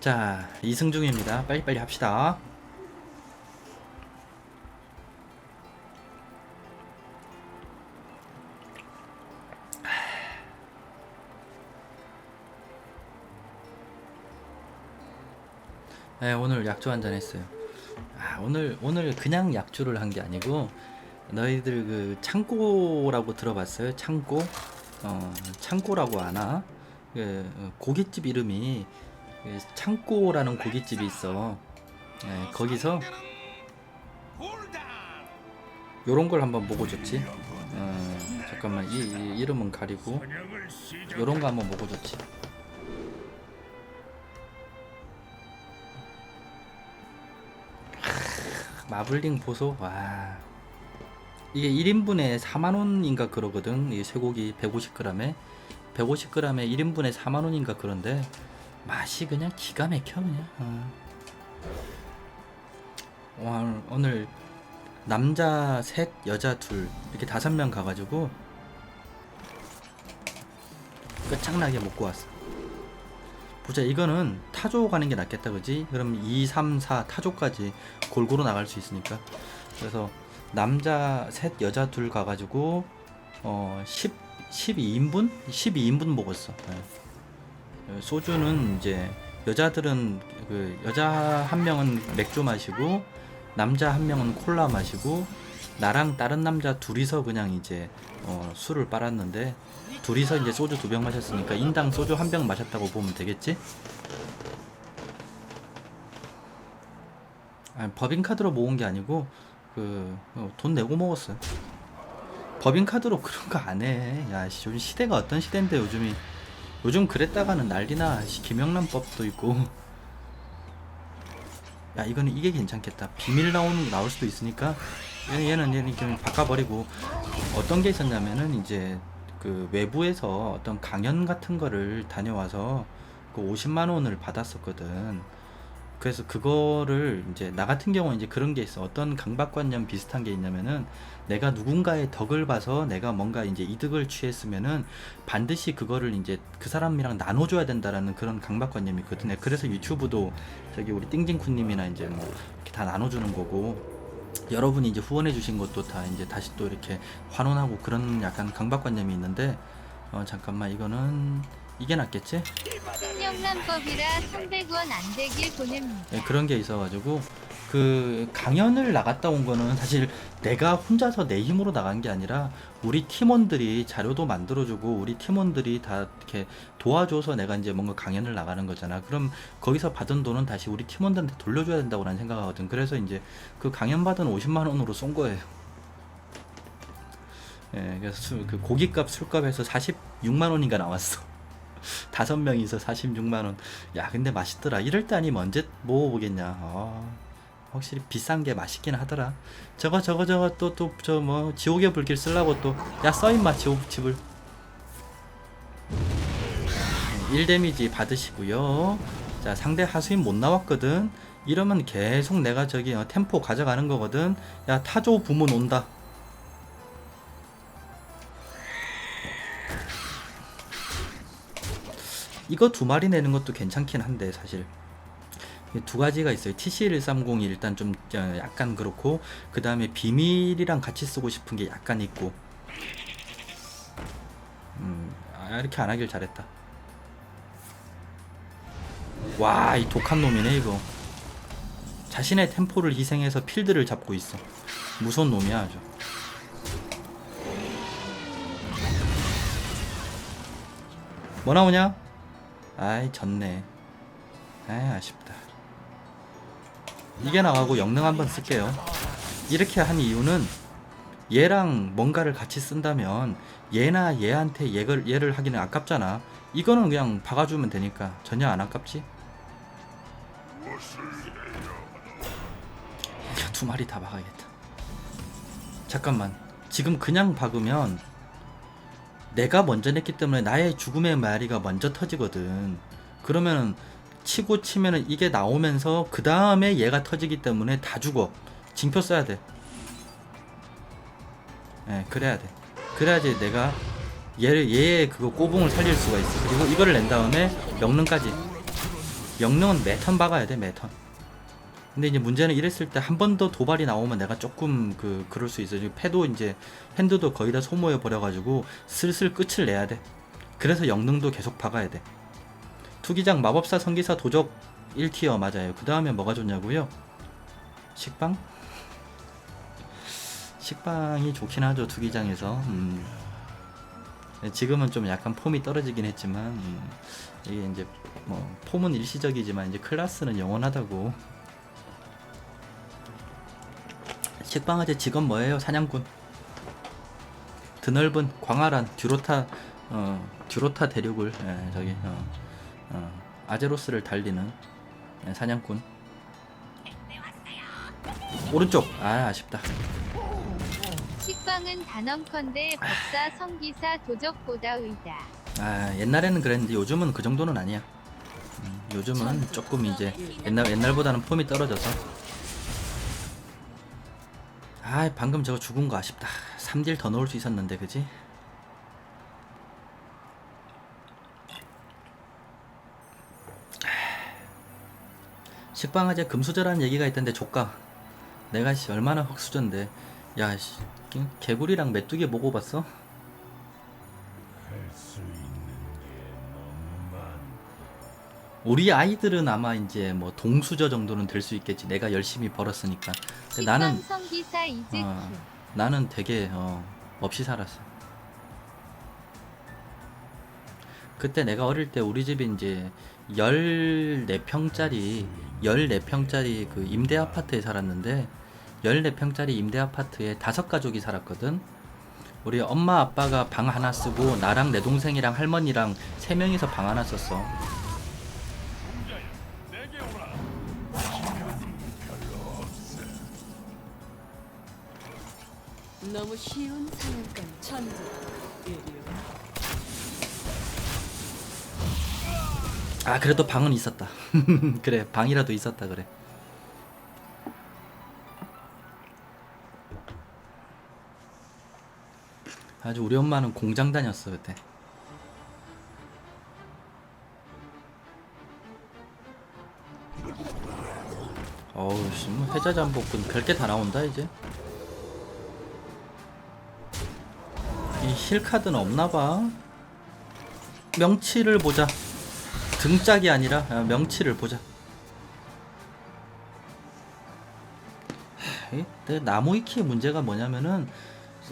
자, 이승중입니다. 빨리빨리 합시다. 네, 오늘 약주 한잔 했어요. 아, 오늘 오늘 그냥 약주를 한 게 아니고 너희들 그 창고라고 들어봤어요? 창고? 어, 창고라고 아나? 그 어, 고깃집 이름이 그 창고라는 고깃집이 있어. 네, 거기서 요런 걸 한번 먹어줬지. 어, 잠깐만 이, 이 이름은 가리고 요런 거 한번 먹어줬지. 하, 마블링 보소 와 이게 1인분에 4만원인가 그러거든 이게 쇠고기 150g에 150g에 1인분에 4만원인가 그런데 맛이 그냥 기가 막혀 그냥. 어. 와, 오늘 남자 셋 여자 둘 이렇게 다섯 명 가가지고 끝장나게 먹고 왔어. 보자 이거는 타조 가는 게 낫겠다 그지? 그럼 2 3 4 타조까지 골고루 나갈 수 있으니까. 그래서 남자 셋 여자 둘 가가지고 어 10, 12인분? 12인분 먹었어. 네. 소주는 이제 여자들은 그 여자 한 명은 맥주 마시고 남자 한 명은 콜라 마시고 나랑 다른 남자 둘이서 그냥 이제 어, 술을 빨았는데 둘이서 이제 소주 두 병 마셨으니까 인당 소주 한 병 마셨다고 보면 되겠지? 아니, 법인카드로 모은 게 아니고 그 돈 내고 먹었어요. 법인카드로 그런 거 안 해. 야, 씨, 요즘 시대가 어떤 시대인데 요즘이 요즘 그랬다가는 난리나. 씨, 김영란법도 있고. 야, 이거는 이게 괜찮겠다. 비밀 나오는 거 나올 수도 있으니까 얘는 얘는 좀 바꿔버리고 어떤 게 있었냐면은 이제 그 외부에서 어떤 강연 같은 거를 다녀와서 그 50만 원을 받았었거든. 그래서 그거를 이제 나 같은 경우는 이제 그런 게 있어. 어떤 강박관념 비슷한 게 있냐면은 내가 누군가의 덕을 봐서 내가 뭔가 이제 이득을 취했으면은 반드시 그거를 이제 그 사람이랑 나눠줘야 된다라는 그런 강박관념이 있거든요. 그래서 유튜브도 저기 우리 띵띵쿠님이나 이제 뭐 이렇게 다 나눠주는 거고 여러분이 이제 후원해 주신 것도 다 이제 다시 또 이렇게 환원하고 그런 약간 강박관념이 있는데 어 잠깐만 이거는 이게 낫겠지? 생명란법이라 300원 안 되길 보냅니다. 네, 그런 게 있어가지고 그 강연을 나갔다 온 거는 사실 내가 혼자서 내 힘으로 나간 게 아니라 우리 팀원들이 자료도 만들어주고 우리 팀원들이 다 이렇게 도와줘서 내가 이제 뭔가 강연을 나가는 거잖아. 그럼 거기서 받은 돈은 다시 우리 팀원들한테 돌려줘야 된다고 난 생각하거든. 그래서 이제 그 강연 받은 50만 원으로 쏜 거예요. 예, 그래서 술- 그 고깃값 술값에서 46만 원인가 나왔어. 다섯 명이서 46만 원. 야, 근데 맛있더라. 이럴 때 아니면 언제 먹어보겠냐. 아, 확실히 비싼 게 맛있긴 하더라. 저거 저거 저거 또 또 저 뭐 지옥의 불길 쓰려고 또 야 써임마 지옥 집을 1 데미지 받으시고요. 자 상대 하수인 못 나왔거든. 이러면 계속 내가 저기 어, 템포 가져가는 거거든. 야 타조 부문 온다. 이거 두 마리 내는 것도 괜찮긴 한데 사실 이두 가지가 있어요. TC1301 일단 좀 어, 약간 그렇고 그 다음에 비밀이랑 같이 쓰고 싶은 게 약간 있고 음, 아, 이렇게 안 하길 잘했다. 와, 이 독한 놈이네 이거. 자신의 템포를 희생해서 필드를 잡고 있어. 무서운 놈이야 아주. 뭐 나오냐? 아이 졌네. 아이 아쉽다. 이게 나가고 영능 한번 쓸게요. 이렇게 한 이유는 얘랑 뭔가를 같이 쓴다면 얘나 얘한테 얘를, 얘를 하기는 아깝잖아. 이거는 그냥 박아주면 되니까 전혀 안 아깝지? 두 마리 다 박아야겠다. 잠깐만. 지금 그냥 박으면 내가 먼저 냈기 때문에 나의 죽음의 마리가 먼저 터지거든. 그러면은 치고 치면은 이게 나오면서 그 다음에 얘가 터지기 때문에 다 죽어. 징표 써야 돼. 예, 그래야 돼. 그래야지 내가 얘를 얘의 그거 꼬붕을 살릴 수가 있어. 그리고 이거를 낸 다음에 명능까지. 영능은 매턴 박아야 돼 매턴 근데 이제 문제는 이랬을 때 한 번 더 도발이 나오면 내가 조금 그 그럴 수 있어요. 패도 이제 핸드도 거의 다 소모해 버려 가지고 슬슬 끝을 내야 돼. 그래서 영능도 계속 박아야 돼. 투기장 마법사 성기사 도적 1티어 맞아요. 그 다음에 뭐가 좋냐고요? 식빵? 식빵이 좋긴 하죠 투기장에서. 음. 지금은 좀 약간 폼이 떨어지긴 했지만 음, 이게 이제 뭐 폼은 일시적이지만 이제 클라스는 영원하다고 식빵아재 직업 뭐예요 사냥꾼 드넓은 광활한 듀로타 어 듀로타 대륙을 예, 저기 어, 어, 아제로스를 달리는 예, 사냥꾼 오른쪽 아 아쉽다 식빵은 단언컨대 법사 성기사 도적보다 의다. 아 옛날에는 그랬는데 요즘은 그 정도는 아니야. 음, 요즘은 조금 이제 옛날 옛날보다는 폼이 떨어져서. 아 방금 저거 죽은 거 아쉽다. 3딜 더 넣을 수 있었는데 그지? 식빵아재 금수저라는 얘기가 있던데 조까. 내가 씨 얼마나 흑수저인데. 야 씨, 개구리랑 메뚜기 보고 봤어? 우리 아이들은 아마 이제 뭐 동수저 정도는 될 수 있겠지. 내가 열심히 벌었으니까. 근데 나는 성기사 이즈큐. 어, 나는 되게 어, 없이 살았어. 그때 내가 어릴 때 우리 집이 이제 14평짜리 14평짜리 그 임대 아파트에 살았는데 14평짜리 임대 아파트에 다섯 가족이 살았거든. 우리 엄마 아빠가 방 하나 쓰고 나랑 내 동생이랑 할머니랑 세 명이서 방 하나 썼어. 너무 쉬운 사냥감 천재 이리요 아 그래도 방은 있었다. 그래 방이라도 있었다 그래. 아주 우리 엄마는 공장 다녔어 그때. 어우 씨, 뭐 해자 잠복근 별게 다 나온다 이제. 힐 카드는 없나봐. 명치를 보자. 등짝이 아니라 아, 명치를 보자. 나무위키의 문제가 뭐냐면은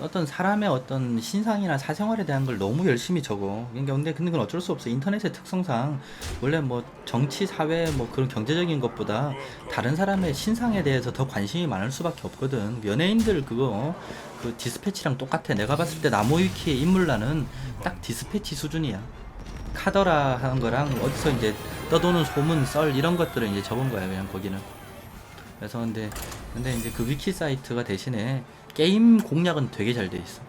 어떤 사람의 어떤 신상이나 사생활에 대한 걸 너무 열심히 적어. 그러니까 근데 근데 그건 어쩔 수 없어. 인터넷의 특성상 원래 뭐 정치, 사회 뭐 그런 경제적인 것보다 다른 사람의 신상에 대해서 더 관심이 많을 수밖에 없거든. 연예인들 그거 그 디스패치랑 똑같아. 내가 봤을 때 나무위키의 인물란은 딱 디스패치 수준이야. 카더라 하는 거랑 어디서 이제 떠도는 소문 썰 이런 것들은 이제 적은 거야 그냥 거기는 그래서 근데 근데 이제 그 위키 사이트가 대신에 게임 공략은 되게 잘 돼 있어.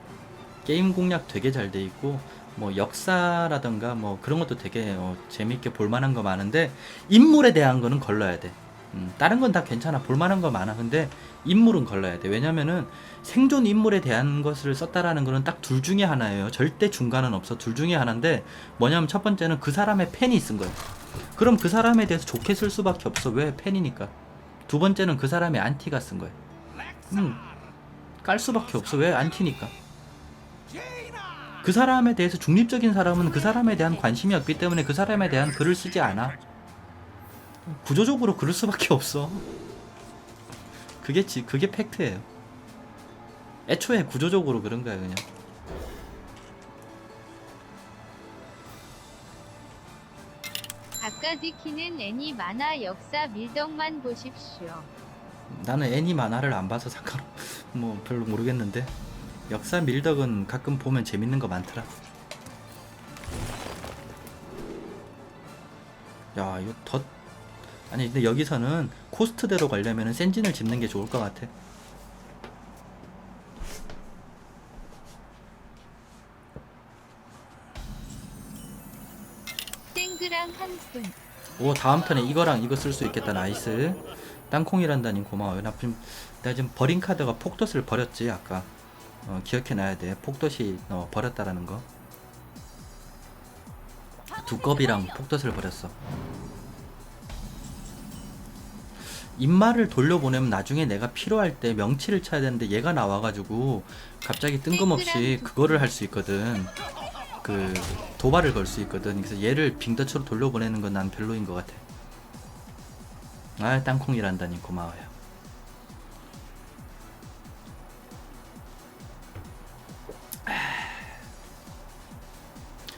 게임 공략 되게 잘 돼 있고 뭐 역사라던가 뭐 그런 것도 되게 어, 재밌게 볼만한 거 많은데 인물에 대한 거는 걸러야 돼. 음, 다른 건 다 괜찮아. 볼만한 거 많아. 근데 인물은 걸러야 돼. 왜냐면은 생존 인물에 대한 것을 썼다라는 거는 딱 둘 중에 하나예요. 절대 중간은 없어. 둘 중에 하나인데 뭐냐면 첫 번째는 그 사람의 팬이 쓴 거야 그럼 그 사람에 대해서 좋게 쓸 수밖에 없어. 왜? 팬이니까. 두 번째는 그 사람의 안티가 쓴 거야 음, 깔 수밖에 없어. 왜? 안티니까. 그 사람에 대해서 중립적인 사람은 그 사람에 대한 관심이 없기 때문에 그 사람에 대한 글을 쓰지 않아. 구조적으로 그럴 수밖에 없어. 그게 지 그게 팩트예요. 애초에 구조적으로 그런 거야 그냥. 아까 지키는 애니 만화 역사 밀덕만 보십시오. 나는 애니 만화를 안 봐서 상관 뭐 별로 모르겠는데 역사 밀덕은 가끔 보면 재밌는 거 많더라. 야 이거 더 아니 근데 여기서는 코스트대로 가려면 센진을 집는 게 좋을 것 같아. 땡그랑 한 푼. 오 다음 턴에 이거랑 이거 쓸 수 있겠다 나이스. 땅콩이란다님 고마워요. 나 지금 내가 지금 버린 카드가 폭덧을 버렸지 아까. 어, 기억해놔야 돼. 폭덧이 어, 버렸다라는 거. 두꺼비랑 폭덧을 버렸어. 입마를 돌려보내면 나중에 내가 필요할 때 명치를 쳐야 되는데 얘가 나와가지고 갑자기 뜬금없이 그거를 할 수 있거든. 그 도발을 걸 수 있거든. 그래서 얘를 빙더치로 돌려보내는 건 난 별로인 것 같아. 아 땅콩이란다니 고마워요.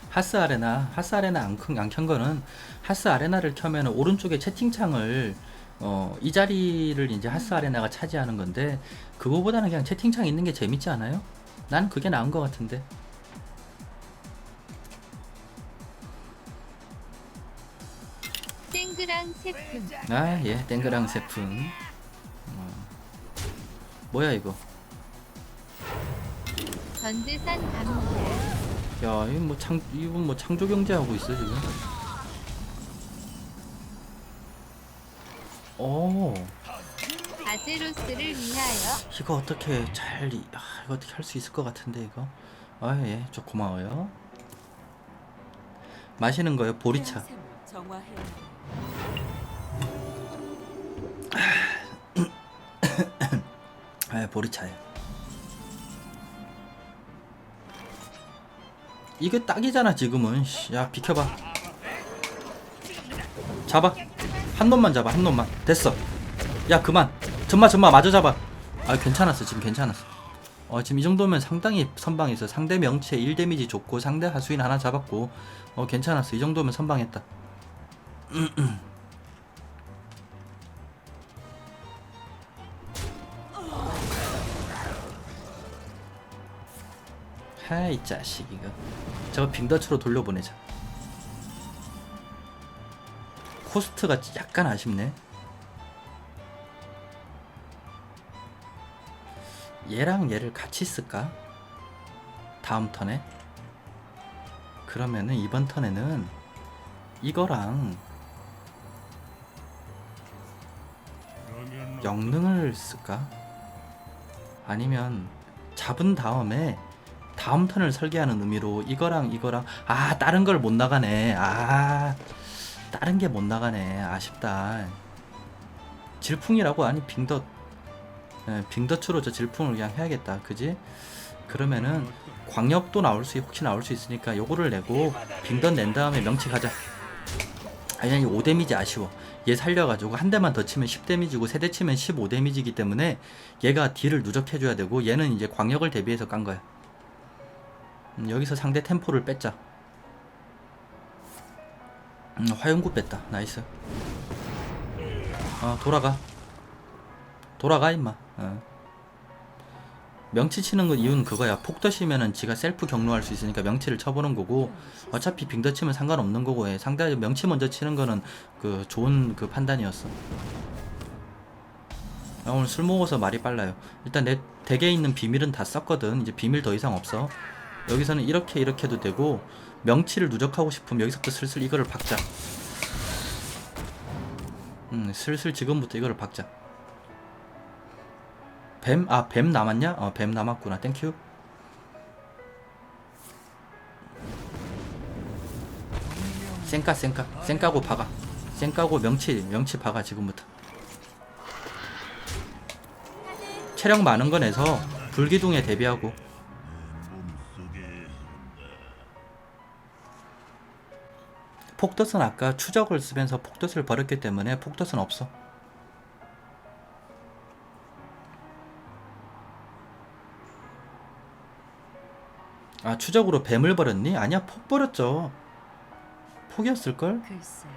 하스 아레나, 하스 아레나 안켠 거는 하스 아레나를 켜면 오른쪽에 채팅창을 어, 이 자리를 이제 하스 아레나가 차지하는 건데 그거보다는 그냥 채팅창 있는 게 재밌지 않아요? 난 그게 나은 것 같은데. 땡그랑 세품 아, 예, 땡그랑 세푼. 어. 뭐야 이거? 전재산 갑니다. 야, 이거 뭐 창, 이거 뭐 창조 경제 하고 있어 지금. 오, 아제로스를 위하여 이거 어떻게 잘, 이- 아, 이거 어떻게 할 수 있을 것 같은데 이거. 아, 예, 저 고마워요. 마시는 거요, 보리차. 샘을 정화해야 해. 아, 보리차요. 이게 딱이잖아 지금은. 씨, 야, 비켜봐. 잡아. 한 놈만 잡아, 한 놈만. 됐어. 야, 그만. 전마, 전마, 마저 잡아. 아, 괜찮았어, 지금 괜찮았어. 어, 지금 이 정도면 상당히 선방했어. 상대 명치에 1 데미지 줬고, 상대 하수인 하나 잡았고, 어, 괜찮았어. 이 정도면 선방했다. 하이 자식 이거 저거 빙더치로 돌려보내자 코스트가 약간 아쉽네 얘랑 얘를 같이 쓸까? 다음 턴에 그러면은 이번 턴에는 이거랑 영능을 쓸까? 아니면 잡은 다음에 다음 턴을 설계하는 의미로 이거랑 이거랑 아 다른 걸 못 나가네. 아 다른 게 못 나가네. 아쉽다. 질풍이라고? 아니 빙덧. 예, 빙덧으로 저 질풍을 그냥 해야겠다. 그지? 그러면은 광역도 나올 수 혹시 나올 수 있으니까 요거를 내고 빙덧 낸 다음에 명치 가자. 아니 아니 5 데미지 아쉬워. 얘 살려가지고 한 대만 더 치면 10 데미지고 세 대 치면 15 데미지기 때문에 얘가 딜을 누적해줘야 되고 얘는 이제 광역을 대비해서 깐 거야 음, 여기서 상대 템포를 뺐자. 음, 화용구 뺐다. 나이스. 어, 돌아가. 돌아가 임마. 어. 명치 치는 거 이유는 그거야. 폭 더시면은 지가 셀프 경로할 수 있으니까 명치를 쳐보는 거고 어차피 빙더 치면 상관없는 거고 해. 상대 명치 먼저 치는 거는 그 좋은 그 판단이었어. 아, 오늘 술 먹어서 말이 빨라요. 일단 내 덱에 있는 비밀은 다 썼거든. 이제 비밀 더 이상 없어. 여기서는 이렇게 이렇게 해도 되고 명치를 누적하고 싶으면 여기서부터 슬슬 이거를 박자. 음 슬슬 지금부터 이거를 박자. 뱀? 아 뱀 남았냐? 어 뱀 남았구나. 땡큐 쌩까 쌩까. 쌩까고 박아. 쌩까고 명치 명치 박아 지금부터. 체력 많은 거 내서 불기둥에 대비하고 폭덧은 아까 추적을 쓰면서 폭덧을 버렸기 때문에 폭덧은 없어. 아 추적으로 뱀을 버렸니? 아니야 폭 버렸죠. 폭이었을걸? 글쎄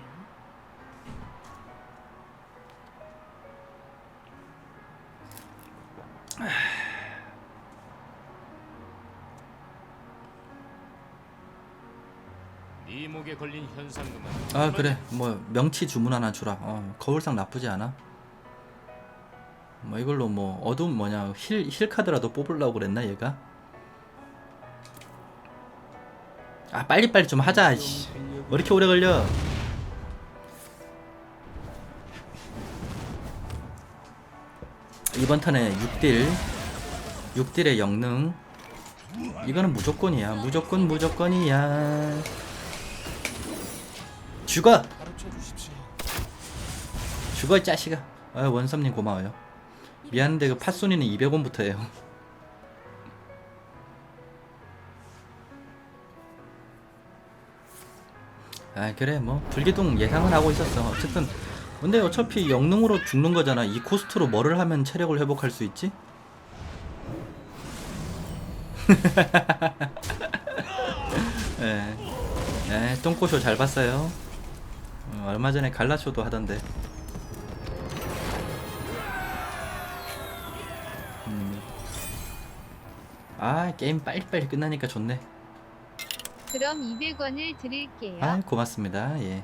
목에 걸린 현상금은 아 그래 뭐 명치 주문 하나 주라. 어, 거울상 나쁘지 않아. 뭐 이걸로 뭐 어둠 뭐냐 힐, 힐 카드라도 뽑으려고 그랬나 얘가? 아 빨리빨리 좀 하자 씨. 왜 이렇게 오래 걸려 이번 턴에 6딜 6딜의 영능 이거는 무조건이야 무조건 무조건이야 죽어 죽어 이 자식아 아 원삼님 고마워요. 미안한데 그 팥순이는 200원부터예요. 아 그래 뭐 불기둥 예상은 하고 있었어. 어쨌든 근데 어차피 영능으로 죽는 거잖아. 이 코스트로 뭐를 하면 체력을 회복할 수 있지? 예. 예, 똥꼬쇼 잘 봤어요. 어, 얼마 전에 갈라쇼도 하던데. 음. 아, 게임 빨리빨리 끝나니까 좋네. 그럼 200원을 드릴게요. 아, 고맙습니다. 예.